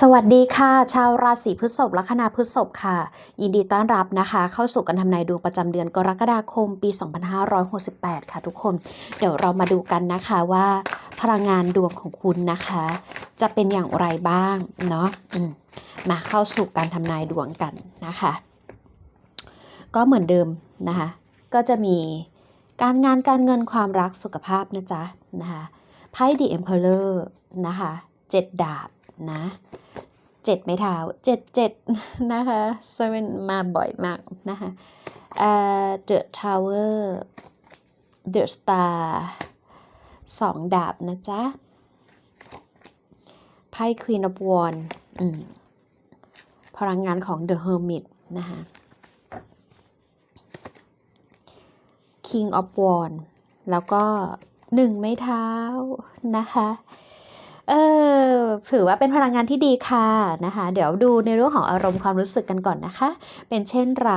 สวัสดีค่ะ ชาวราศีพฤษภลัคนาพฤษภค่ะ ยินดีต้อนรับนะคะ เข้าสู่การทำนายดวงประจำเดือนกรกฎาคมปี 2568 ค่ะทุกคน เดี๋ยวเรามาดูกันนะคะว่า พลังงานดวงของคุณนะคะ จะเป็นอย่างไรบ้างเนาะมมาเข้าสู่การทำนายดวงกันนะคะ ก็เหมือนเดิมนะคะ ก็จะมีการงานการเงินความรักสุขภาพนะจ๊ะนะคะไพ่ The Emperor นะคะเจ็ดดาบ นะเจ็ดไม้เท้าเจ็ดเจ็ดนะคะ seven มาบ่อยมากนะคะเอ่อ The Tower The Star สองดาบนะจ๊ะ ไพ่ Queen of Wands อืมพลังงานของ The Hermit นะคะ King of Wands แล้วก็หนึ่งไม้เท้านะคะ เออถือว่าเป็นพลังงานที่ดีค่ะนะคะ เดี๋ยวดูในเรื่องของอารมณ์ความรู้สึกกันก่อนนะคะ เป็นเช่นไร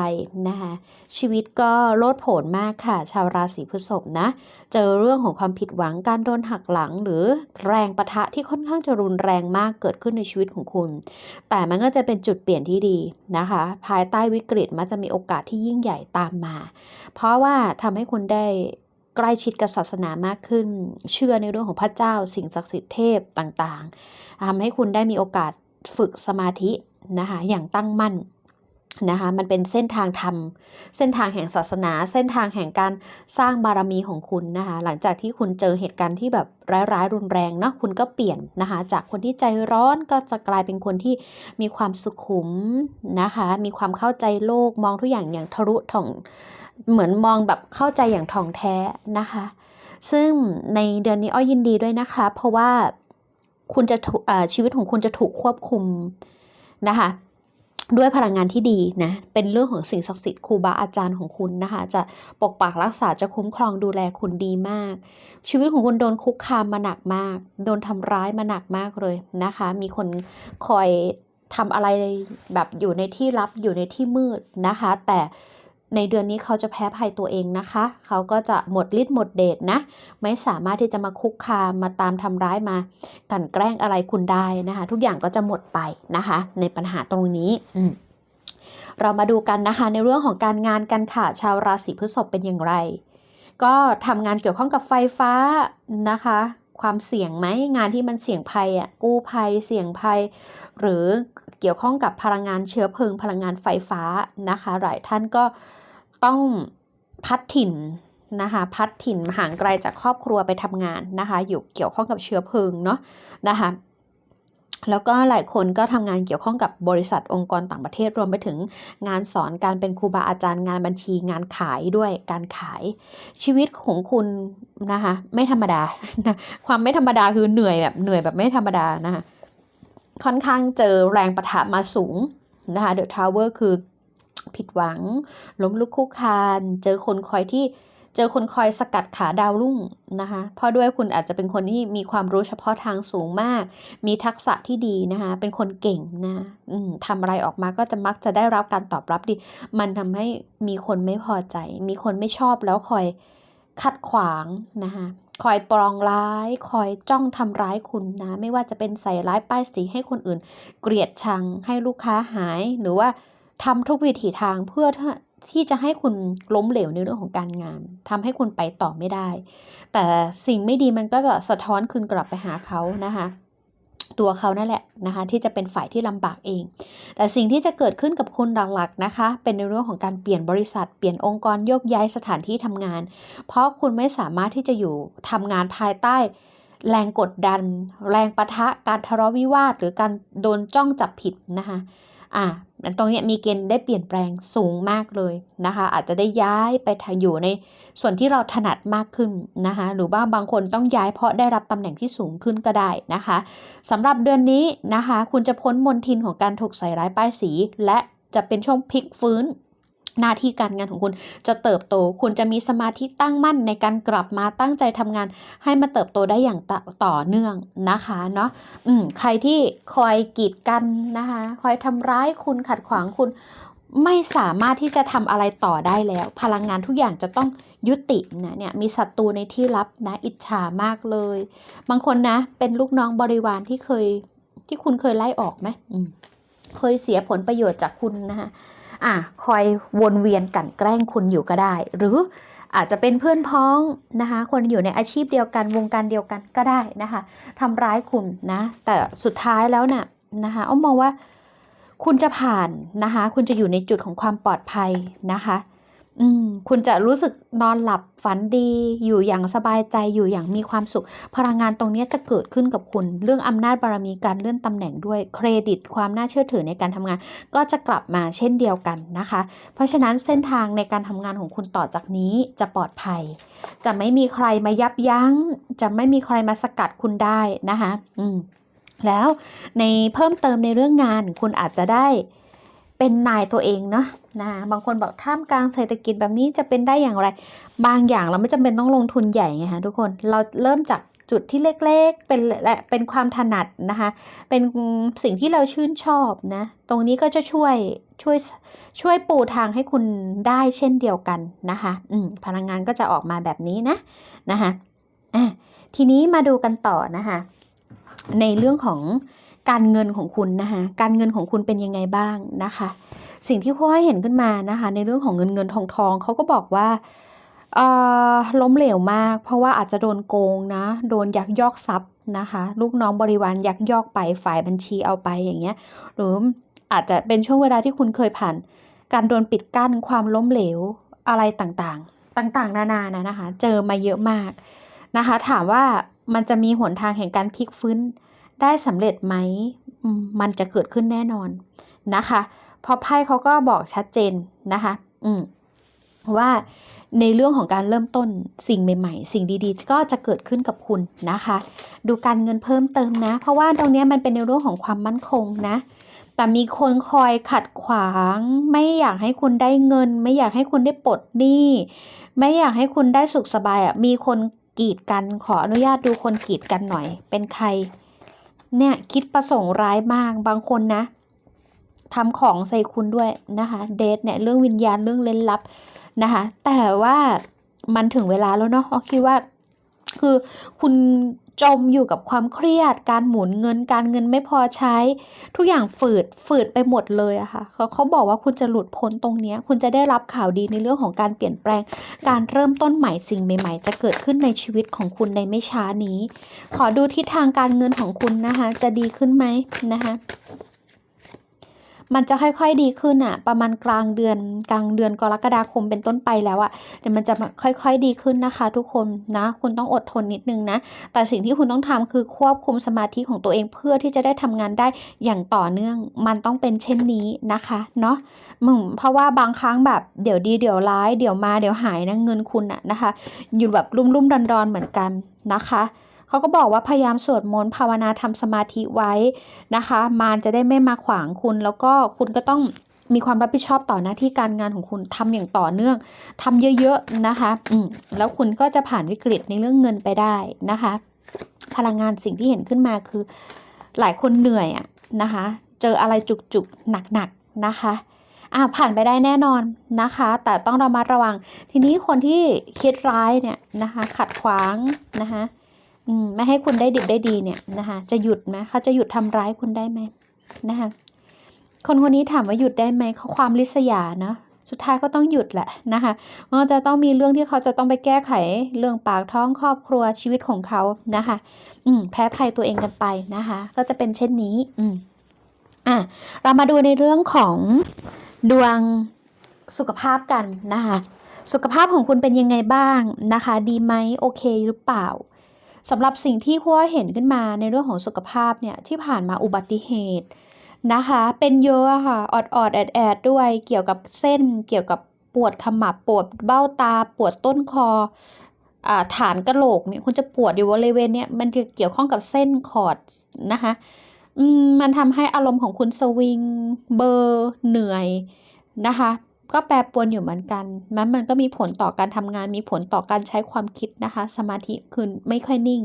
นะคะ ชีวิตก็โลดโผนมากค่ะ ชาวราศีพฤษภนะ เจอเรื่องของความผิดหวังการโดนหักหลัง หรือแรงประทะที่ค่อนข้างจะรุนแรงมากเกิดขึ้นในชีวิตของคุณ แต่มันก็จะเป็นจุดเปลี่ยนที่ดีนะคะ ภายใต้วิกฤตมันจะมีโอกาสที่ยิ่งใหญ่ตามมา เพราะว่าทำให้คุณได้ ใกล้ชิดกับศาสนามากขึ้น เชื่อในเรื่องของพระเจ้า สิ่งศักดิ์สิทธิ์เทพต่างๆทำให้คุณได้มีโอกาสฝึกสมาธินะคะอย่างตั้งมั่น นะคะมันเป็นเส้นทางธรรม เส้นทางแห่งศาสนา เส้นทางแห่งการสร้างบารมีของคุณนะคะ หลังจากที่คุณเจอเหตุการณ์ที่แบบร้ายๆรุนแรงเนาะคุณก็เปลี่ยนนะคะ จากคนที่ใจร้อนก็จะกลายเป็นคนที่มีความสุขุมนะคะ มีความเข้าใจโลกมองทุกอย่างอย่างทะลุถ่องเหมือนมองแบบเข้าใจอย่างท่องแท้นะคะ ซึ่งในเดือนนี้อ้อยยินดีด้วยนะคะ เพราะว่าคุณจะถูกชีวิตของคุณจะถูกควบคุมนะคะ ด้วยพลังงานที่ดีนะ เป็นเรื่องของสิ่งศักดิ์สิทธิ์ครูบาอาจารย์ของคุณนะคะ จะปกปักรักษาจะคุ้มครองดูแลคุณดีมาก ชีวิตของคุณโดนคุกคามมาหนักมาก โดนทำร้ายมาหนักมากเลยนะคะ มีคนคอยทำอะไรแบบอยู่ในที่ลับอยู่ในที่มืดนะคะ แต่ ในเดือนนี้เขาจะแพ้ภัยตัวเองนะคะ เขาก็จะหมดฤทธิ์หมดเดชนะ ไม่สามารถที่จะมาคุกคามมาตามทำร้ายมากลั่นแกล้งอะไรคุณได้นะคะ ทุกอย่างก็จะหมดไปนะคะ ในปัญหาตรงนี้อืมเรามาดูกันนะคะในเรื่องของการงานกันค่ะชาวราศีพฤษภเป็นอย่างไร ก็ทำงานเกี่ยวข้องกับไฟฟ้านะคะ ความเสี่ยงไหมงานที่มันเสี่ยงภัยอะกู้ภัยเสี่ยงภัย หรือเกี่ยวข้องกับพลังงานเชื้อเพลิงพลังงานไฟฟ้านะคะ หลายท่านก็ต้องพัดถิ่นนะคะพัดถิ่นห่างไกลจากครอบครัวไปทำงานนะคะ อยู่เกี่ยวข้องกับเชื้อเพลิงเนาะนะคะ แล้วก็หลายคนก็ทำงานเกี่ยวข้องกับบริษัทองค์กรต่างประเทศรวมไปถึงงานสอนการเป็นครูบาอาจารย์งานบัญชีงานขายด้วยการขายชีวิตของคุณนะคะไม่ธรรมดานะความไม่ธรรมดาคือเหนื่อยแบบเหนื่อยแบบไม่ธรรมดานะคะค่อนข้างเจอแรงประทะมาสูงนะคะเดอะทาวเวอร์คือผิดหวัง ล้มลุกคุกคาน เจอคนคอยที่ เจอคนคอยสกัดขาดาวรุ่งนะคะเพราะด้วยคุณอาจจะเป็นคนที่มีความรู้เฉพาะทางสูงมาก มีทักษะที่ดีนะคะเป็นคนเก่งนะอืมทำอะไรออกมาก็จะมักจะได้รับการตอบรับดี มันทำให้มีคนไม่พอใจ มีคนไม่ชอบแล้วคอยขัดขวางนะคะคอยปรองร้าย คอยจ้องทำร้ายคุณนะ ไม่ว่าจะเป็นใส่ร้ายป้ายสีให้คนอื่น เกลียดชังให้ลูกค้าหายหรือว่าทำทุกวิถีทางเพื่อ ที่จะให้คุณล้มเหลวในเรื่องของการงานทำให้คุณไปต่อไม่ได้ แต่สิ่งไม่ดีมันก็จะสะท้อนคืนกลับไปหาเขานะคะตัวเขานั่นแหละนะคะที่จะเป็นฝ่ายที่ลำบากเอง แต่สิ่งที่จะเกิดขึ้นกับคุณหลักๆนะคะ เป็นในเรื่องของการเปลี่ยนบริษัท เปลี่ยนองค์กรโยกย้ายสถานที่ทำงาน เพราะคุณไม่สามารถที่จะอยู่ทำงานภายใต้ แรงกดดัน แรงปะทะการทะเลาะวิวาท หรือการโดนจ้องจับผิดนะคะอะตรงนี้มีเกณฑ์ได้เปลี่ยนแปลงสูงมากเลยนะคะ อาจจะได้ย้ายไปอยู่ในส่วนที่เราถนัดมากขึ้นนะคะ หรือว่าบางคนต้องย้ายเพราะได้รับตำแหน่งที่สูงขึ้นก็ได้นะคะสำหรับเดือนนี้นะคะ คุณจะพ้นมนทินของการถูกใส่ร้ายป้ายสี และจะเป็นช่วงพลิกฟื้น หน้าที่การงานของคุณจะเติบโต คุณจะมีสมาธิตั้งมั่นในการกลับมาตั้งใจทำงาน ให้มาเติบโตได้อย่างตต่อเนื่องนะคะเนาะอืมใครที่คอยกีดกันนะคะคอยทำร้ายคุณขัดขวางคุณไม่สามารถที่จะทำอะไรต่อได้แล้ว พลังงานทุกอย่างจะต้องยุตินะเนี่ยมีศัตรูในที่ลับนะอิจฉามากเลย บางคนนะ เป็นลูกน้องบริวารที่เคยที่คุณเคยไล่ออกไหมมเคยเสียผลประโยชน์จากคุณนะคะ อะคอยวนเวียนกลันแกล้งคุณอยู่ก็ได้ หรืออาจจะเป็นเพื่อนพ้องนะคะ คนอยู่ในอาชีพเดียวกันวงการเดียวกันก็ได้นะคะทำร้ายคุณนะ แต่สุดท้ายแล้วน่ะนะคะอ้อมมองว่าคุณจะผ่านนะคะ คุณจะอยู่ในจุดของความปลอดภัยนะคะ อืมคุณจะรู้สึกนอนหลับฝันดี อยู่อย่างสบายใจอยู่อย่างมีความสุข พลังงานตรงนี้จะเกิดขึ้นกับคุณ เรื่องอำนาจบารมีการเลื่อนตำแหน่งด้วยเครดิต ความน่าเชื่อถือในการทำงาน ก็จะกลับมาเช่นเดียวกันนะคะ เพราะฉะนั้นเส้นทางในการทำงานของคุณต่อจากนี้จะปลอดภัย จะไม่มีใครมายับยั้ง จะไม่มีใครมาสกัดคุณได้นะคะอืมแล้วในเพิ่มเติมในเรื่องงาน คุณอาจจะได้เป็นนายตัวเองเนาะ นะบางคนบอกท่ามกลางเศรษฐกิจแบบนี้จะเป็นได้อย่างไร บางอย่างเราไม่จำเป็นต้องลงทุนใหญ่ไงคะทุกคนเราเริ่มจากจุดที่เล็กๆ เป็นและเป็นความถนัดนะคะ เป็นสิ่งที่เราชื่นชอบนะ ตรงนี้ก็จะช่วยช่วยช่วยปูทางให้คุณได้เช่นเดียวกันนะคะอืมพลังงานก็จะออกมาแบบนี้นะนะคะอะทีนี้มาดูกันต่อนะคะ ในเรื่องของการเงินของคุณนะคะ การเงินของคุณเป็นยังไงบ้างนะคะ สิ่งที่เขาให้เห็นขึ้นมานะคะ ในเรื่องของเงินเงินทองทองเขาก็บอกว่าล้มเหลวมาก เพราะว่าอาจจะโดนโกงนะโดนยักยอกทรัพย์นะคะ ลูกน้องบริวารยักยอกไปฝ่ายบัญชีเอาไปอย่างเงี้ยหรืออาจจะเป็นช่วงเวลาที่คุณเคยผ่าน การโดนปิดกั้นความล้มเหลวอะไรต่างๆ ต่างๆ นานานะนะคะ เจอมาเยอะมากนะคะ ถามว่ามันจะมีหนทางแห่งการพลิกฟื้นได้สำเร็จไหม มันจะเกิดขึ้นแน่นอนนะคะ เพราะไพ่เขาก็บอกชัดเจนนะคะอืมว่าในเรื่องของการเริ่มต้นสิ่งใหม่ ๆ สิ่งดีๆ ก็จะเกิดขึ้นกับคุณนะคะ ดูการเงินเพิ่มเติมนะ เพราะว่าตรงนี้มันเป็นในเรื่องของความมั่นคงนะ แต่มีคนคอยขัดขวาง ไม่อยากให้คุณได้เงิน ไม่อยากให้คุณได้ปลดหนี้ ไม่อยากให้คุณได้สุขสบายอะ มีคนกีดกัน ขออนุญาตดูคนกีดกันหน่อย เป็นใคร เนี่ยคิดประสงค์ร้ายมาก บางคนนะ ทำของใส่คุณด้วยนะคะเดทเนี่ยเรื่องวิญญาณเรื่องเล่นลับนะคะ แต่ว่ามันถึงเวลาแล้วเนาะออคิดว่า คือคุณจมอยู่กับความเครียด การหมุนเงินการเงินไม่พอใช้ ทุกอย่างฝืดฝืดไปหมดเลยอะค่ะเขาเขาบอกว่าคุณจะหลุดพ้นตรงเนี้ยคุณจะได้รับข่าวดีในเรื่องของการเปลี่ยนแปลง การเริ่มต้นใหม่สิ่งใหม่ ๆ จะเกิดขึ้นในชีวิตของคุณในไม่ช้านี้ ขอดูทิศทางการเงินของคุณนะคะ จะดีขึ้นไหมนะคะ มันจะค่อยๆดีขึ้นอะประมาณกลางเดือนกลางเดือนกรกฎาคมเป็นต้นไปแล้วอะเดี๋ยวมันจะค่อยๆดีขึ้นนะคะ ทุกคนนะ คุณต้องอดทนนิดนึงนะ แต่สิ่งที่คุณต้องทำคือควบคุมสมาธิของตัวเองเพื่อที่จะได้ทำงานได้อย่างต่อเนื่อง มันต้องเป็นเช่นนี้นะคะเนาะมึงเพราะว่าบางครั้งแบบเดี๋ยวดีเดี๋ยวร้าย เดี๋ยวมาเดี๋ยวหายนะเงินคุณอะนะคะ อยู่แบบรุ่มๆดอนๆเหมือนกันนะคะ เขาก็บอกว่าพยายามสวดมนต์ภาวนาทำสมาธิไว้นะคะ มารจะได้ไม่มาขวางคุณ แล้วก็คุณก็ต้องมีความรับผิดชอบต่อหน้าที่การงานของคุณทำอย่างต่อเนื่องทำเยอะๆนะคะอืมแล้วคุณก็จะผ่านวิกฤตในเรื่องเงินไปได้นะคะ พลังงานสิ่งที่เห็นขึ้นมาคือ หลายคนเหนื่อยอะนะคะ เจออะไรจุกๆหนักๆนะคะอ่าผ่านไปได้แน่นอนนะคะ แต่ต้องระมัดระวัง ทีนี้คนที่คิดร้ายเนี่ยนะคะ ขัดขวางนะคะ ไม่ให้คุณได้ดิบได้ดีเนี่ยนะคะ จะหยุดไหมเขาจะหยุดทำร้ายคุณได้ไหมนะคะคนคนนี้ถามว่าหยุดได้ไหมเขาความริษยาเนาะสุดท้ายก็ต้องหยุดแหละนะคะมันจะต้องมีเรื่องที่เขาจะต้องไปแก้ไขเรื่องปากท้องครอบครัวชีวิตของเขานะคะ อืมแพ้ภัยตัวเองกันไปนะคะ ก็จะเป็นเช่นนี้ อืมอะเรามาดูในเรื่องของดวงสุขภาพกันนะคะ สุขภาพของคุณเป็นยังไงบ้างนะคะ ดีไหมโอเคหรือเปล่า สำหรับสิ่งที่คัวเห็นขึ้นมาในเรื่องของสุขภาพเนี่ยที่ผ่านมาอุบัติเหตุนะคะ เป็นเยอะค่ะออดออดแอดแอดด้วยเกี่ยวกับเส้น เกี่ยวกับปวดขมับปวดเบ้าตา ปวดต้นคออ่าฐานกระโหลกเนี่ยคุณจะปวดอยู่บริเวณเนี้ยมันจะเกี่ยวข้องกับเส้นคอร์ดนะคะมันทำให้อารมณ์ของคุณสวิงเบอร์เหนื่อยนะคะ ก็แปรปรวนอยู่เหมือนกันมันมันก็มีผลต่อการทำงาน มีผลต่อการใช้ความคิดนะคะ สมาธิคือไม่ค่อยนิ่ง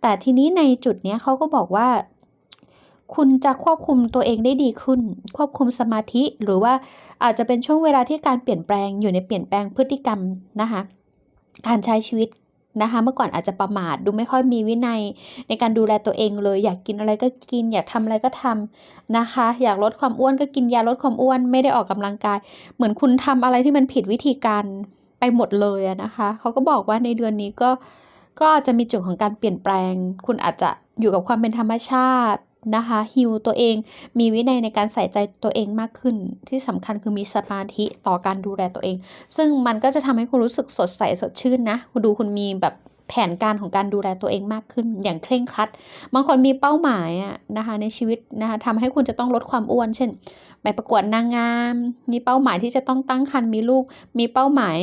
แต่ทีนี้ในจุดนี้เขาก็บอกว่า คุณจะควบคุมตัวเองได้ดีขึ้น ควบคุมสมาธิหรือว่าอาจจะเป็นช่วงเวลาที่การเปลี่ยนแปลงอยู่ในเปลี่ยนแปลงพฤติกรรมนะคะ การใช้ชีวิต นะคะ เมื่อก่อนอาจจะประมาทดูไม่ค่อยมีวินัยในการดูแลตัวเองเลย อยากกินอะไรก็กิน อยากทำอะไรก็ทำนะคะ อยากลดความอ้วนก็กินยาลดความอ้วน ไม่ได้ออกกำลังกาย เหมือนคุณทำอะไรที่มันผิดวิธีการไปหมดเลยนะคะเขาก็บอกว่าในเดือนนี้ก็ก็จะมีจุดของการเปลี่ยนแปลง คุณอาจจะอยู่กับความเป็นธรรมชาติ นะคะฮิวตัวเอง มีวินัยในการใส่ใจตัวเองมากขึ้น ที่สำคัญคือมีสมาธิต่อการดูแลตัวเอง ซึ่งมันก็จะทำให้คุณรู้สึกสดใสสดชื่นนะคุณดูคุณมีแบบแผนการของการดูแลตัวเองมากขึ้น อย่างเคร่งครัด บางคนมีเป้าหมายนะคะในชีวิตนะคะทำให้คุณจะต้องลดความอ้วน เช่น ไปประกวดนางงาม มีเป้าหมายที่จะต้องตั้งครรภ์มีลูก มีเป้าหมาย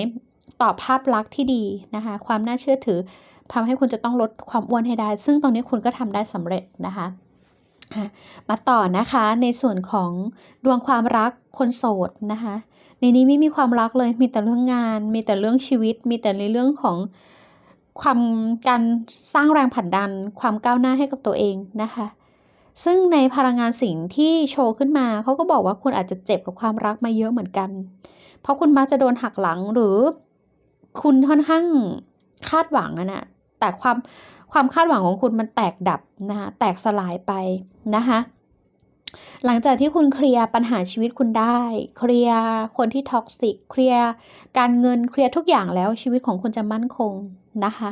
ต่อภาพลักษณ์ที่ดีนะคะ ความน่าเชื่อถือทำให้คุณจะต้องลดความอ้วนให้ได้ ซึ่งตรงนี้คุณก็ทำได้สำเร็จนะคะ มาต่อนะคะในส่วนของดวงความรักคนโสดนะคะ ในนี้ไม่มีความรักเลยมีแต่เรื่องงาน มีแต่เรื่องชีวิต มีแต่ในเรื่องของความการสร้างแรงผลักดัน ความก้าวหน้าให้กับตัวเองนะคะ ซึ่งในพลังงานสิ่งที่โชว์ขึ้นมาเขาก็บอกว่าคุณอาจจะเจ็บกับความรักมาเยอะเหมือนกัน เพราะคุณมักจะโดนหักหลังหรือ คุณค่อนข้างคาดหวังอะนะ แต่ความความคาดหวังของคุณมันแตกดับนะคะแตกสลายไปนะคะหลังจากที่คุณเคลียร์ปัญหาชีวิตคุณได้ เคลียร์คนที่ท็อกซิกเคลียร์การเงินเคลียร์ทุกอย่างแล้วชีวิตของคุณจะมั่นคงนะคะ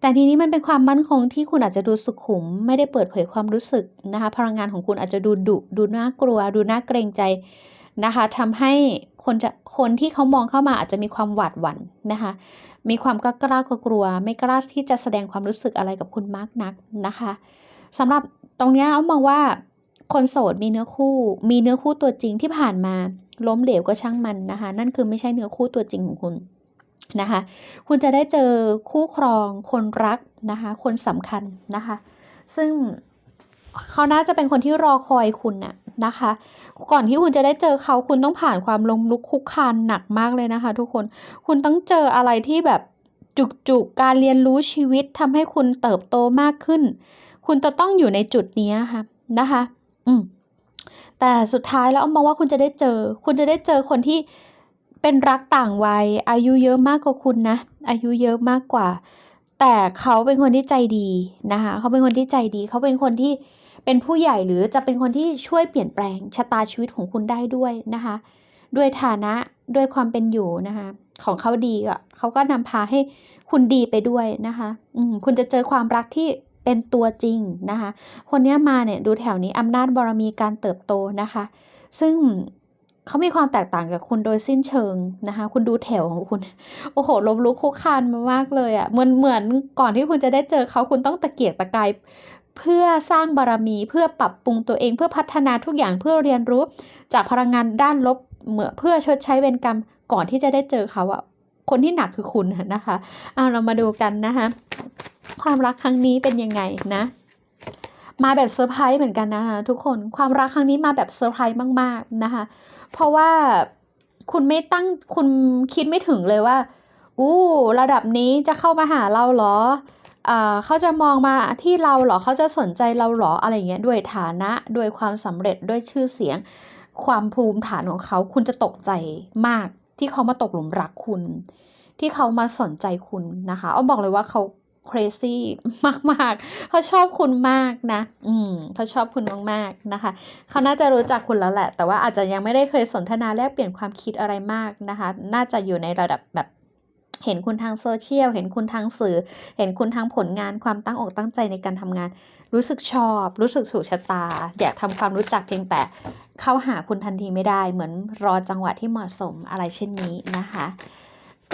แต่ทีนี้มันเป็นความมั่นคงที่คุณอาจจะดูสุขุม ไม่ได้เปิดเผยความรู้สึกนะคะพลังงานของคุณอาจจะดูดุดูน่ากลัว ดูน่าเกรงใจ นะคะทำให้คนจะคนที่เขามองเข้ามาอาจจะมีความหวาดหวั่นนะคะ มีความกล้ากล้ากลัว ไม่กล้าที่จะแสดงความรู้สึกอะไรกับคุณมากนักนะคะสำหรับตรงนี้เอามองว่าคนโสดมีเนื้อคู่ มีเนื้อคู่ตัวจริงที่ผ่านมาล้มเหลวก็ช่างมันนะคะ นั่นคือไม่ใช่เนื้อคู่ตัวจริงของคุณนะคะ คุณจะได้เจอคู่ครองคนรักนะคะ คนสำคัญนะคะ ซึ่งเขาน่าจะเป็นคนที่รอคอยคุณน่ะ นะคะ ก่อนที่คุณจะได้เจอเขาคุณต้องผ่านความล้มลุกคุกคานหนักมากเลยนะคะ ทุกคนคุณต้องเจออะไรที่แบบจุกๆการเรียนรู้ชีวิตทำให้คุณเติบโตมากขึ้น คุณจะต้องอยู่ในจุดนี้ค่ะนะคะ อืมแต่สุดท้ายแล้วเอามองว่าคุณจะได้เจอ คุณจะได้เจอคนที่เป็นรักต่างวัย อายุเยอะมากกว่าคุณนะ อายุเยอะมากกว่า แต่เขาเป็นคนที่ใจดีนะคะ เขาเป็นคนที่ใจดี เขาเป็นคนที่ เป็นผู้ใหญ่หรือจะเป็นคนที่ช่วยเปลี่ยนแปลงชะตาชีวิตของคุณได้ด้วยนะคะ ด้วยฐานะด้วยความเป็นอยู่นะคะ ของเขาดีอะเขาก็นำพาให้คุณดีไปด้วยนะคะอืคุณจะเจอความรักที่เป็นตัวจริงนะคะ คนนี้มาเนี่ยดูแถวนี้อำนาจบารมีการเติบโตนะคะ ซึ่งเขามีความแตกต่างกับคุณโดยสิ้นเชิงนะคะ คุณดูแถวของคุณ โอ้โหลบลุกคุกคานมามากเลยอะ่ะเหมือนเหมือนก่อนที่คุณจะได้เจอเขาคุณต้องตะเกียกตะกาย เพื่อสร้างบารมี เพื่อปรับปรุงตัวเอง เพื่อพัฒนาทุกอย่างเพื่อเรียนรู้ จากพลังงานด้านลบเหมือเพื่อชดใช้เวรกรรมก่อนที่จะได้เจอเขาอะคนที่หนักคือคุณนะคะเอาเรามาดูกันนะคะความรักครั้งนี้เป็นยังไงนะมาแบบเซอร์ไพรส์เหมือนกันนะคะทุกคนความรักครั้งนี้มาแบบเซอร์ไพรส์มากๆนะคะเพราะว่าคุณไม่ตั้งคุณคิดไม่ถึงเลยว่าอู้ระดับนี้จะเข้ามาหาเราเหรอ เขาจะมองมาที่เราเหรอเขาจะสนใจเราเหรออะไรเงี้ยด้วยฐานะด้วยความสำเร็จด้วยชื่อเสียง ความภูมิฐานของเขาคุณจะตกใจมากที่เขามาตกหลุมรักคุณ ที่เขามาสนใจคุณนะคะอ้อบอกเลยว่าเขา crazy มากๆ เขาชอบคุณมากนะ อืมเขาชอบคุณมากๆนะคะ เขาน่าจะรู้จักคุณแล้วแหละ แต่ว่าอาจจะยังไม่ได้เคยสนทนาแลกเปลี่ยนความคิดอะไรมากนะคะ น่าจะอยู่ในระดับแบบ เห็นคุณทางโซเชียล เห็นคุณทางสื่อ เห็นคุณทางผลงานความตั้งอกตั้งใจในการทำงาน รู้สึกชอบ รู้สึกถูกชะตา อยากทำความรู้จักเพียงแต่เข้าหาคุณทันทีไม่ได้ เหมือนรอจังหวะที่เหมาะสมอะไรเช่นนี้นะคะ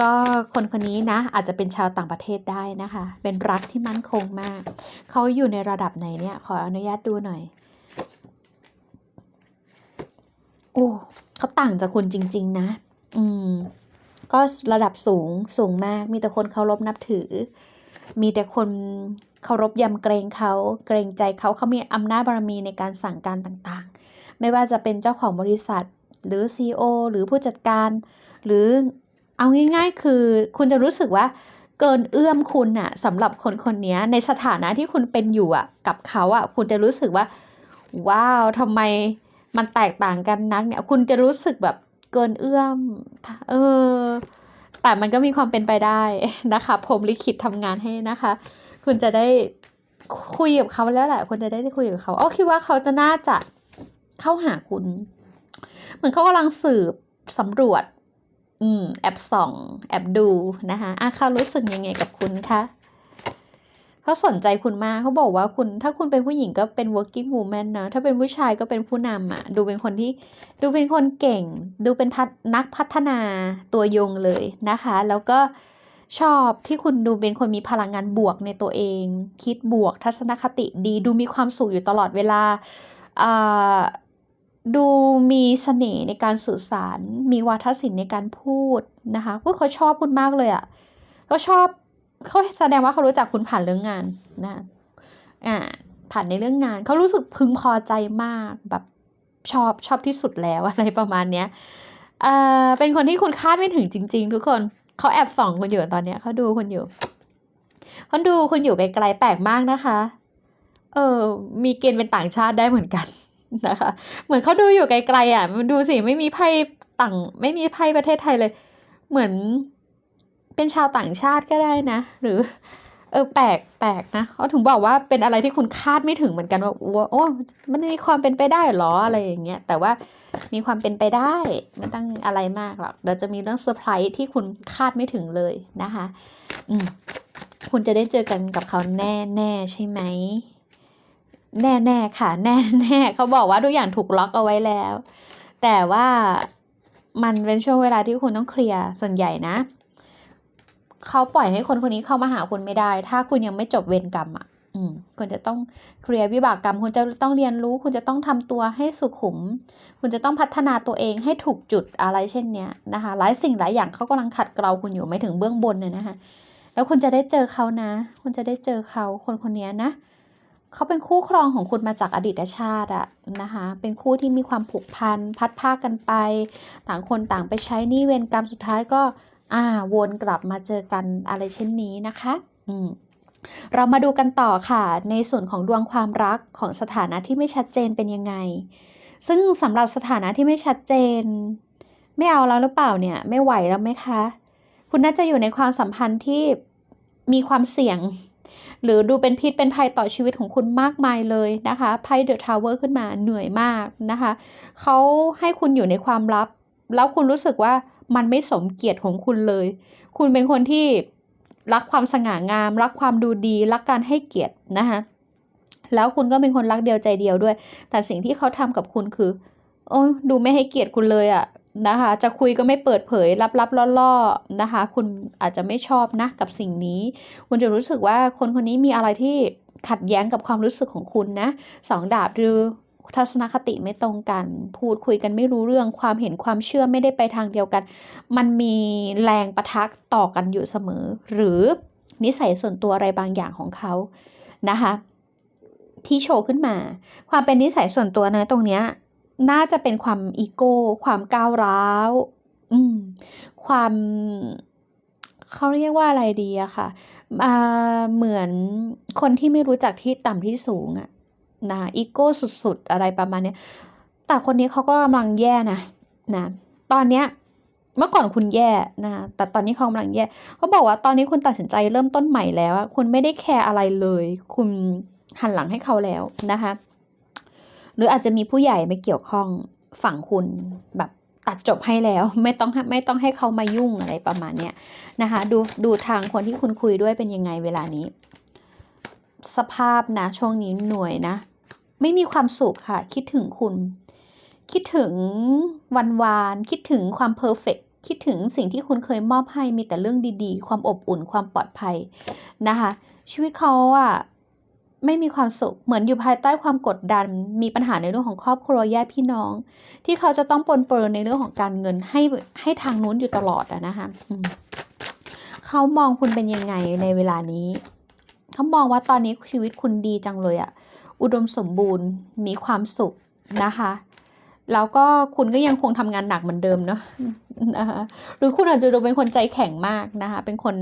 ก็คนคนนี้นะอาจจะเป็นชาวต่างประเทศได้นะคะ เป็นรักที่มั่นคงมาก เขาอยู่ในระดับไหนเนี่ยขออนุญาตดูหน่อย โอ้เขาต่างจากคุณจริง ๆ นะ อืม ก็ระดับสูงสูงมาก มีแต่คนเคารพนับถือ มีแต่คนเคารพยำเกรงเขาเกรงใจเขาเขามีอำนาจบารมีในการสั่งการต่างๆ ไม่ว่าจะเป็นเจ้าของบริษัท หรือ CEO หรือผู้จัดการ หรือเอาง่าย ๆ คือคุณจะรู้สึกว่าเกินเอื้อมคุณอะสำหรับคนคนนี้ในสถานะที่คุณเป็นอยู่อะกับเขาอะคุณจะรู้สึกว่า ว้าวทำไมมันแตกต่างกันนักเนี่ย คุณจะรู้สึกแบบ เกินเอื้อม เออ แต่มันก็มีความเป็นไปได้นะคะ ผมลิขิตทำงานให้นะคะ คุณจะได้คุยกับเขาแล้วแหละคุณจะได้คุยกับเขาอ้อคิดว่าเขาจะน่าจะเข้าหาคุณเหมือนเขากำลังสืบสำรวจ อืม แอบส่อง แอบดูนะคะอาเขารู้สึกยังไงกับคุณคะ เขาสนใจคุณมากเขาบอกว่าคุณถ้าคุณเป็นผู้หญิงก็เป็น working woman นะ ถ้าเป็นผู้ชายก็เป็นผู้นำอะ่ะดูเป็นคนที่ดูเป็นคนเก่ง ดูเป็นพัฒนักพัฒนาตัวยงเลยนะคะ แล้วก็ชอบที่คุณดูเป็นคนมีพลังงานบวกในตัวเอง คิดบวกทัศนคติดีดูมีความสุขอยู่ตลอดเวลาดูมีเสน่ห์ในการสื่อสาร มีวาทศิลป์ในการพูดนะคะพวกเขาชอบคุณมากเลยอะ่ะเขาชอบ เขาแสดงว่าเขารู้จักคุณผ่านเรื่องงานนะอ่าผ่านในเรื่องงาน เขารู้สึกพึงพอใจมากแบบชอบชอบที่สุดแล้วอะไรประมาณเนี้ยเอ่อเป็นคนที่คุณคาดไม่ถึงจริง ๆ ทุกคนเขาแอบส่องคุณอยู่ตอนเนี้ยเขาดูคุณอยู่เขาดูคุณอยู่ไกลๆแปลกมากนะคะเออมีเกณฑ์เป็นต่างชาติได้เหมือนกันนะคะ เหมือนเขาดูอยู่ไกลๆอะ มันดูสิไม่มีไพ่ต่าง ไม่มีไพ่ประเทศไทยเลย เหมือน เป็นชาวต่างชาติก็ได้นะ หรือ เออแปลกแปลกนะเขาถึงบอกว่าเป็นอะไรที่คุณคาดไม่ถึงเหมือนกันว่าว่าโอ้มันมีความเป็นไปได้หรออะไรอย่างเงี้ยแต่ว่ามีความเป็นไปได้ไม่ต้องอะไรมากหรอกเดี๋ยวจะมีเรื่องเซอร์ไพรส์ที่คุณคาดไม่ถึงเลยนะคะ อืมคุณจะได้เจอกันกับเขาแน่แน่ใช่ไหมแน่แน่ค่ะ แน่แน่เขาบอกว่าทุกอย่างถูกล็อกเอาไว้แล้ว แต่ว่ามันเป็นช่วงเวลาที่คุณต้องเคลียร์ส่วนใหญ่นะ เขาปล่อยให้คนคนนี้เข้ามาหาคุณไม่ได้ ถ้าคุณยังไม่จบเวรกรรมอะ อืมคุณจะต้องเคลียร์วิบากกรรม คุณจะต้องเรียนรู้ คุณจะต้องทำตัวให้สุขุม คุณจะต้องพัฒนาตัวเองให้ถูกจุดอะไรเช่นเนี้ยนะคะ หลายสิ่งหลายอย่างเขากำลังขัดเกลาคุณอยู่ไม่ถึงเบื้องบนเนี่ยนะคะ แล้วคุณจะได้เจอเขานะ คุณจะได้เจอเขาคนคนนี้นะเขาเป็นคู่ครองของคุณมาจากอดีตชาติอะนะคะ เป็นคู่ที่มีความผูกพัน พัดภากันไป ต่างคนต่างไปใช้นี้เวรกรรมสุดท้ายก็ อ่าวนกลับมาเจอกันอะไรเช่นนี้นะคะอืมเรามาดูกันต่อค่ะ ในส่วนของดวงความรักของสถานะที่ไม่ชัดเจนเป็นยังไง ซึ่งสำหรับสถานะที่ไม่ชัดเจน ไม่เอาแล้วหรือเปล่าเนี่ยไม่ไหวแล้วไหมคะ คุณน่าจะอยู่ในความสัมพันธ์ที่มีความเสี่ยง หรือดูเป็นพิษเป็นภัยต่อชีวิตของคุณมากมายเลยนะคะไพ่เดอะทาวเวอร์ขึ้นมาเหนื่อยมากนะคะเขาให้คุณอยู่ในความลับ แล้วคุณรู้สึกว่า มันไม่สมเกียรติของคุณเลย คุณเป็นคนที่รักความสง่างาม รักความดูดี รักการให้เกียรตินะคะแล้วคุณก็เป็นคนรักเดียวใจเดียวด้วย แต่สิ่งที่เขาทำกับคุณคือ โอ้ดูไม่ให้เกียรติคุณเลยอะนะคะ จะคุยก็ไม่เปิดเผยลับๆล่อๆนะคะ คุณอาจจะไม่ชอบนะกับสิ่งนี้ คุณจะรู้สึกว่าคนคนนี้มีอะไรที่ขัดแย้งกับความรู้สึกของคุณนะสองดาบหรือ ทัศนคติไม่ตรงกัน พูดคุยกันไม่รู้เรื่องความเห็นความเชื่อไม่ได้ไปทางเดียวกัน มันมีแรงประทักต่อกันอยู่เสมอ หรือนิสัยส่วนตัวอะไรบางอย่างของเขานะคะ ที่โชว์ขึ้นมา ความเป็นนิสัยส่วนตัวนะตรงเนี้ยน่าจะเป็นความอีโก้ ความก้าวร้าวอืมความเขาเรียกว่าอะไรดีอะค่ะอ่าเหมือนคนที่ไม่รู้จักที่ต่ำที่สูงอะ นะอีโก้สุดๆ อะไรประมาณเนี้ยแต่คนนี้เขาก็กำลังแย่นะนะตอนเนี้ยเมื่อก่อนคุณแย่นะแต่ตอนนี้เขากำลังแย่เขาบอกว่าตอนนี้คุณตัดสินใจเริ่มต้นใหม่แล้ว คุณไม่ได้แคร์อะไรเลย คุณหันหลังให้เขาแล้วนะคะ หรืออาจจะมีผู้ใหญ่ไม่เกี่ยวข้องฝั่งคุณแบบตัดจบให้แล้วไม่ต้องไม่ต้องให้เขามายุ่งอะไรประมาณเนี้ยนะคะดูดูทางคนที่คุณคุยด้วยเป็นยังไงเวลานี้ สภาพนะช่วงนี้หน่วยนะ ไม่มีความสุขค่ะ คิดถึงคุณ คิดถึงวันวาน คิดถึงความเพอร์เฟกคิดถึงสิ่งที่คุณเคยมอบให้มีแต่เรื่องดีๆ ความอบอุ่นความปลอดภัยนะคะ ชีวิตเขาอะไม่มีความสุขเหมือนอยู่ภายใต้ความกดดัน มีปัญหาในเรื่องของครอบครัวญาติพี่น้อง ที่เขาจะต้องปนเปื้อนในเรื่องของการเงินให้ให้ทางนู้นอยู่ตลอดอะนะคะเขามองคุณเป็นยังไงในเวลานี้ เขามองว่าตอนนี้ชีวิตคุณดีจังเลยอะ อุดมสมบูรณ์มีความสุขนะคะแล้วก็คุณก็ยังคงทำงานหนักเหมือนเดิมเนาะนะคะหรือคุณอาจจะดูเป็นคนใจแข็งมากนะคะ เป็นคน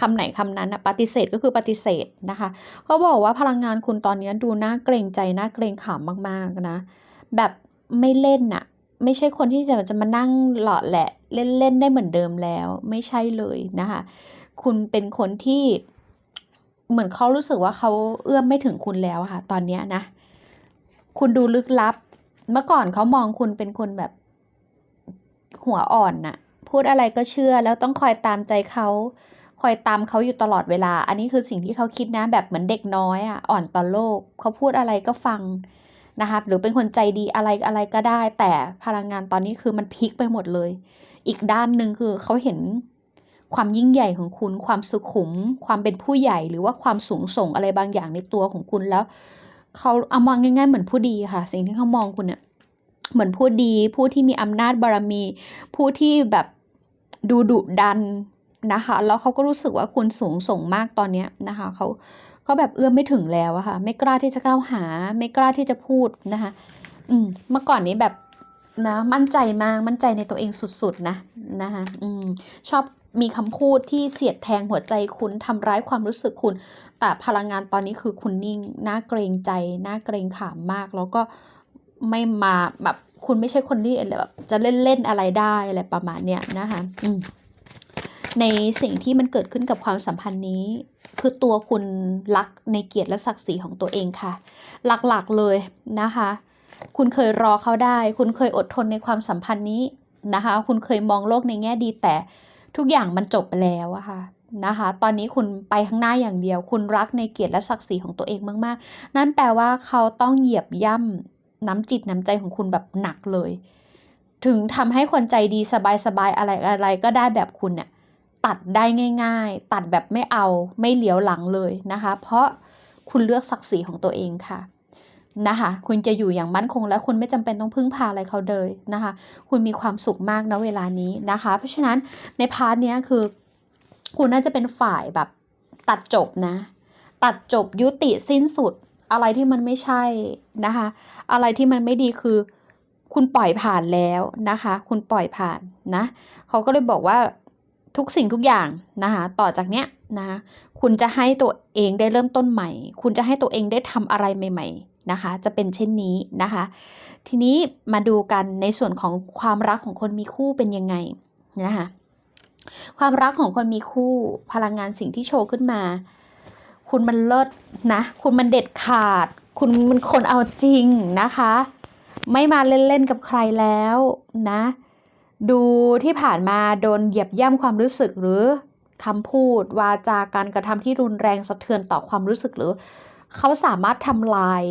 คำไหนคำนั้นอะปฏิเสธก็คือปฏิเสธนะคะเขาบอกว่าพลังงานคุณตอนนี้ดูน่าเกรงใจน่าเกรงขามมากๆนะ แบบไม่เล่นอะไม่ใช่คนที่จะจะมานั่งหลอดแหละ เล่นๆได้เหมือนเดิมแล้ว ไม่ใช่เลยนะคะ คุณเป็นคนที่ เหมือนเขารู้สึกว่าเขาเอื้อมไม่ถึงคุณแล้วค่ะ ตอนเนี้ยนะ คุณดูลึกลับ เมื่อก่อนเขามองคุณเป็นคนแบบหัวอ่อนน่ะ พูดอะไรก็เชื่อแล้วต้องคอยตามใจเขาคอยตามเขาอยู่ตลอดเวลา อันนี้คือสิ่งที่เขาคิดนะ แบบเหมือนเด็กน้อยอะอ่อนต่อโลก เขาพูดอะไรก็ฟังนะคะหรือเป็นคนใจดีอะไรอะไรก็ได้ แต่พลังงานตอนนี้คือมันพลิกไปหมดเลย อีกด้านหนึ่งคือเขาเห็น ความยิ่งใหญ่ของคุณ ความสุขุม ความเป็นผู้ใหญ่หรือว่าความสูงส่งอะไรบางอย่างในตัวของคุณแล้วเขาเอามองง่ายๆเหมือนผู้ดีค่ะ สิ่งที่เขามองคุณเนี่ยเหมือนผู้ดีผู้ที่มีอำนาจบารมี ผู้ที่แบบดูดุดันนะคะแล้วเขาก็รู้สึกว่าคุณสูงส่งมากตอนเนี้ยนะคะเขาเขาแบบเอื้อมไม่ถึงแล้วอะค่ะ ไม่กล้าที่จะก้าวหา ไม่กล้าที่จะพูดนะคะอืมเมื่อก่อนนี้แบบนะมั่นใจมากมั่นใจในตัวเองสุดๆนะนะคะอืมชอบ มีคำพูดที่เสียดแทงหัวใจคุณทำร้ายความรู้สึกคุณ แต่พลังงานตอนนี้คือคุณนิ่งน่าเกรงใจน่าเกรงขามมาก แล้วก็ไม่มาแบบคุณไม่ใช่คนที่แบบจะเล่นๆอะไรได้อะไรประมาณเนี้ยนะคะในสิ่งที่มันเกิดขึ้นกับความสัมพันธ์นี้ คือตัวคุณรักในเกียรติและศักดิ์ศรีของตัวเองค่ะ หลักๆเลยนะคะ คุณเคยรอเขาได้ คุณเคยอดทนในความสัมพันธ์นี้นะคะ คุณเคยมองโลกในแง่ดีแต่ ทุกอย่างมันจบไปแล้วอะค่ะนะคะ ตอนนี้คุณไปข้างหน้าอย่างเดียว คุณรักในเกียรติและศักดิ์ศรีของตัวเองมาก ๆ นั่นแปลว่าเขาต้องเหยียบย่ำน้ำจิตน้ำใจของคุณแบบหนักเลย ถึงทำให้คนใจดีสบาย ๆ อะไรอะไรก็ได้แบบคุณเนี่ยตัดได้ง่าย ๆ ตัดแบบไม่เอาไม่เหลียวหลังเลยนะคะ เพราะคุณเลือกศักดิ์ศรีของตัวเองค่ะ นะคะ คุณจะอยู่อย่างมั่นคงและคุณไม่จำเป็นต้องพึ่งพาอะไรเขาเลยนะคะ คุณมีความสุขมากนะเวลานี้นะคะ เพราะฉะนั้นในพาร์ทนี้คือ คุณน่าจะเป็นฝ่ายแบบตัดจบนะ ตัดจบยุติสิ้นสุดอะไรที่มันไม่ใช่นะคะ อะไรที่มันไม่ดีคือ คุณปล่อยผ่านแล้วนะคะ คุณปล่อยผ่านนะเขาก็เลยบอกว่าทุกสิ่งทุกอย่างนะคะต่อจากเนี้ยนะคะคุณจะให้ตัวเองได้เริ่มต้นใหม่ คุณจะให้ตัวเองได้ทำอะไรใหม่ ๆ นะคะ จะเป็นเช่นนี้นะคะ ทีนี้มาดูกันในส่วนของความรักของคนมีคู่เป็นยังไงนะคะความรักของคนมีคู่พลังงานสิ่งที่โชว์ขึ้นมา คุณมันเลิศนะ คุณมันเด็ดขาด คุณมันคนเอาจริงนะคะ ไม่มาเล่นๆกับใครแล้วนะ ดูที่ผ่านมาโดนเหยียบย่ำความรู้สึกหรือคำพูดวาจาการกระทำที่รุนแรงสะเทือนต่อความรู้สึกหรือ เขาสามารถทำลาย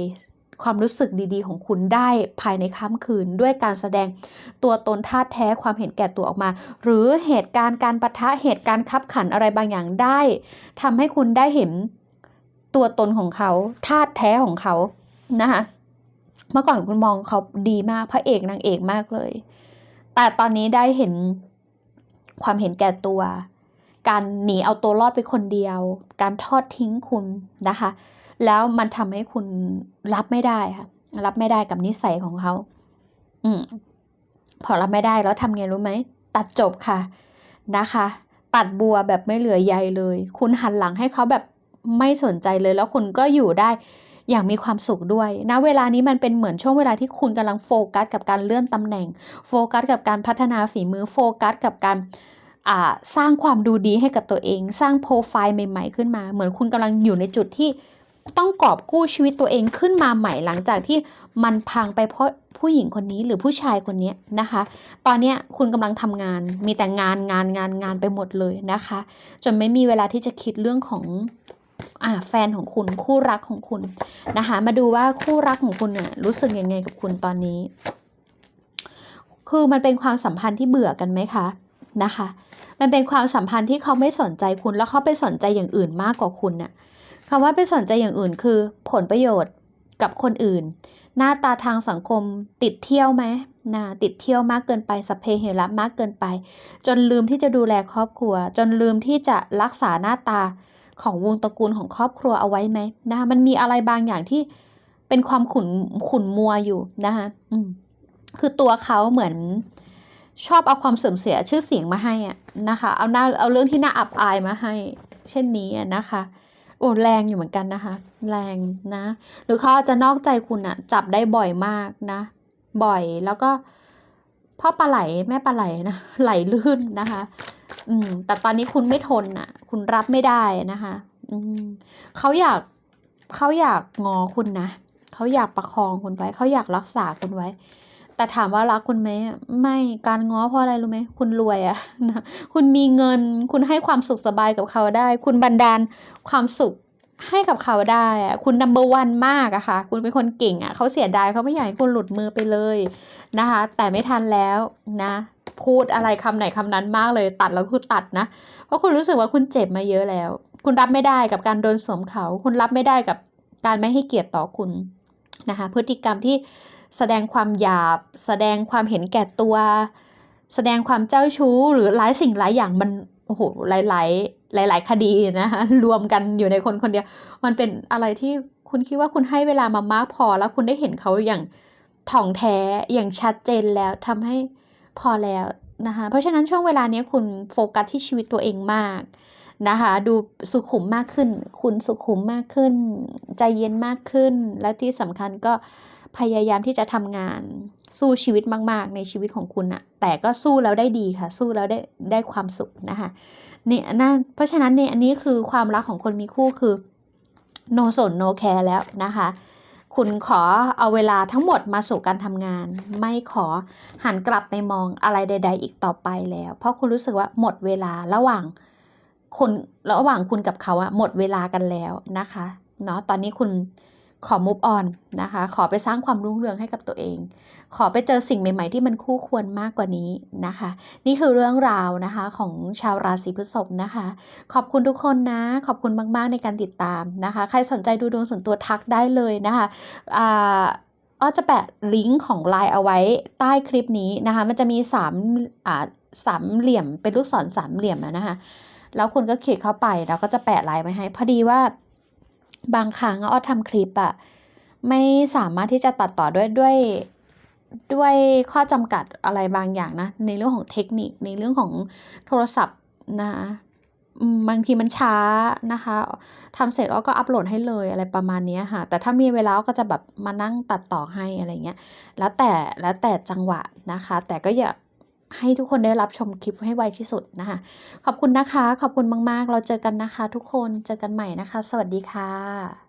ความรู้สึกดีๆ ของคุณได้ภายในค่ำคืน ด้วยการแสดงตัวตนท่าแท้ความเห็นแก่ตัวออกมา หรือเหตุการณ์การประทะเหตุการณ์คับขันอะไรบางอย่างได้ทำให้คุณได้เห็นตัวตนของเขาท่าแท้ของเขานะคะเมื่อก่อนคุณมองเขาดีมากพระเอกนางเอกมากเลย แต่ตอนนี้ได้เห็นความเห็นแก่ตัว การหนีเอาตัวรอดไปคนเดียว การทอดทิ้งคุณนะคะ แล้วมันทำให้คุณรับไม่ได้ค่ะ รับไม่ได้กับนิสัยของเขา อืม พอรับไม่ได้แล้วทำไงรู้ไหม ตัดจบค่ะนะคะ ตัดบัวแบบไม่เหลือใยเลย คุณหันหลังให้เขาแบบไม่สนใจเลย แล้วคุณก็อยู่ได้อย่างมีความสุขด้วยนะเวลานี้มันเป็นเหมือนช่วงเวลาที่คุณกำลังโฟกัสกับการเลื่อนตำแหน่ง โฟกัสกับการพัฒนาฝีมือ โฟกัสกับการ สร้างความดูดีให้กับตัวเอง สร้างโปรไฟล์ใหม่ ๆ ขึ้นมา เหมือนคุณกำลังอยู่ในจุดที่ต้องกอบกู้ชีวิตตัวเองขึ้นมาใหม่หลังจากที่มันพังไปเพราะผู้หญิงคนนี้หรือผู้ชายคนนี้นะคะ ตอนนี้คุณกำลังทำงาน มีแต่งานงานงานงานไปหมดเลยนะคะ จนไม่มีเวลาที่จะคิดเรื่องของอ่าแฟนของคุณคู่รักของคุณนะคะ มาดูว่าคู่รักของคุณเนี่ยรู้สึกยังไงกับคุณตอนนี้ คือมันเป็นความสัมพันธ์ที่เบื่อกันไหมคะนะคะ มันเป็นความสัมพันธ์ที่เขาไม่สนใจคุณแล้วเขาไปสนใจอย่างอื่นมากกว่าคุณน่ะคำว่าไปสนใจอย่างอื่นคือ ผลประโยชน์กับคนอื่น หน้าตาทางสังคมติดเที่ยวไหมนะติดเที่ยวมากเกินไปสเพเหระมากเกินไป จนลืมที่จะดูแลครอบครัว จนลืมที่จะรักษาหน้าตาของวงตระกูลของครอบครัวเอาไว้ไหมนะคะมันมีอะไรบางอย่างที่เป็นความขุนขุนมัวอยู่นะคะอืมคือตัวเขาเหมือน ชอบเอาความเสื่อมเสียชื่อเสียงมาให้อะนะคะ เอาหน้าเอาเรื่องที่น่าอับอายมาให้ เช่นนี้อะนะคะ โอ้แรงอยู่เหมือนกันนะคะ แรงนะ หรือเขาอาจจะนอกใจคุณอะจับได้บ่อยมากนะ บ่อยแล้วก็พ่อปลาไหลแม่ปลาไหลนะไหลลื่นนะคะ อืม แต่ตอนนี้คุณไม่ทนอะคุณรับไม่ได้นะคะ อืมเขาอยากเขาอยากงอคุณนะเขาอยากประคองคุณไว้เขาอยากรักษาคุณไว้ แต่ถามว่ารักคุณไหมไม่การง้อเพราะอะไรรู้ไหมคุณรวยอะนะคุณมีเงิน คุณให้ความสุขสบายกับเขาได้ คุณบันดาลความสุขให้กับเขาได้อะคุณนัมเบอร์วันมากอะค่ะ คุณเป็นคนเก่งอะเขาเสียดายเขาไม่อยากให้คุณหลุดมือไปเลยนะคะ แต่ไม่ทันแล้วนะ พูดอะไรคำไหนคำนั้นมากเลย ตัดแล้วคือตัดนะ เพราะคุณรู้สึกว่าคุณเจ็บมาเยอะแล้ว คุณรับไม่ได้กับการโดนสวมเขา คุณรับไม่ได้กับการไม่ให้เกียรติต่อคุณนะคะ พฤติกรรมที่ แสดงความหยาบ แสดงความเห็นแก่ตัว แสดงความเจ้าชู้ หรือหลายสิ่งหลายอย่างมันโอ้โหหลายหลายหลายหลาย ๆ คดีนะคะรวมกันอยู่ในคนคนเดียว มันเป็นอะไรที่คุณคิดว่าคุณให้เวลามามากพอแล้วคุณได้เห็นเขาอย่างถ่องแท้อย่างชัดเจนแล้วทำให้พอแล้วนะคะเพราะฉะนั้นช่วงเวลานี้คุณโฟกัสที่ชีวิตตัวเองมากนะคะดูสุขุมมากขึ้น คุณสุขุมมากขึ้น ใจเย็นมากขึ้น และที่สำคัญก็ พยายามที่จะทำงานสู้ชีวิตมาก ๆ ในชีวิตของคุณอะแต่ก็สู้แล้วได้ดีค่ะ สู้แล้วได้ได้ความสุขนะคะเนี่ยนั่นเพราะฉะนั้นเนี่ยอันนี้คือความรักของคนมีคู่คือ no สน no care แล้วนะคะ คุณขอเอาเวลาทั้งหมดมาสู่การทำงาน ไม่ขอหันกลับไปมองอะไรใด ๆ อีกต่อไปแล้ว เพราะคุณรู้สึกว่าหมดเวลาระหว่างคนระหว่างคุณกับเขาอะหมดเวลากันแล้วนะคะเนาะตอนนี้คุณ ขอ move on นะคะ ขอไปสร้างความรุ่งเรืองให้กับตัวเอง ขอไปเจอสิ่งใหม่ ๆ ที่มันคู่ควรมากกว่านี้นะคะ นี่คือเรื่องราวนะคะของชาวราศีพฤษภนะคะ ขอบคุณทุกคนนะ ขอบคุณมาก ๆ ในการติดตามนะคะ ใครสนใจดูดวงส่วนตัวทักได้เลยนะคะอ่าอ้อจะแปะลิงก์ของ Line เอาไว้ใต้คลิปนี้นะคะ มันจะมีสามอ่าสามเหลี่ยมเป็นลูกศรสามเหลี่ยมนะคะ แล้วคุณก็คลิกเข้าไปแล้วก็จะแปะไลน์ไว้ให้ พอดีว่า บางครั้งอ้อทำคลิปอะไม่สามารถที่จะตัดต่อด้วยด้วยด้วยข้อจำกัดอะไรบางอย่างนะ ในเรื่องของเทคนิคในเรื่องของโทรศัพท์นะคะบางทีมันช้านะคะทำเสร็จอ้อก็อัปโหลดให้เลยอะไรประมาณนี้ค่ะ แต่ถ้ามีเวลาก็จะแบบมานั่งตัดต่อให้อะไรเงี้ย แล้วแต่แล้วแต่จังหวะนะคะ แต่ก็อยาก ให้ทุกคนได้รับชมคลิปให้ไวที่สุดนะคะ ขอบคุณนะคะ ขอบคุณมาก ๆ เราเจอกันนะคะ ทุกคนเจอกันใหม่นะคะ สวัสดีค่ะ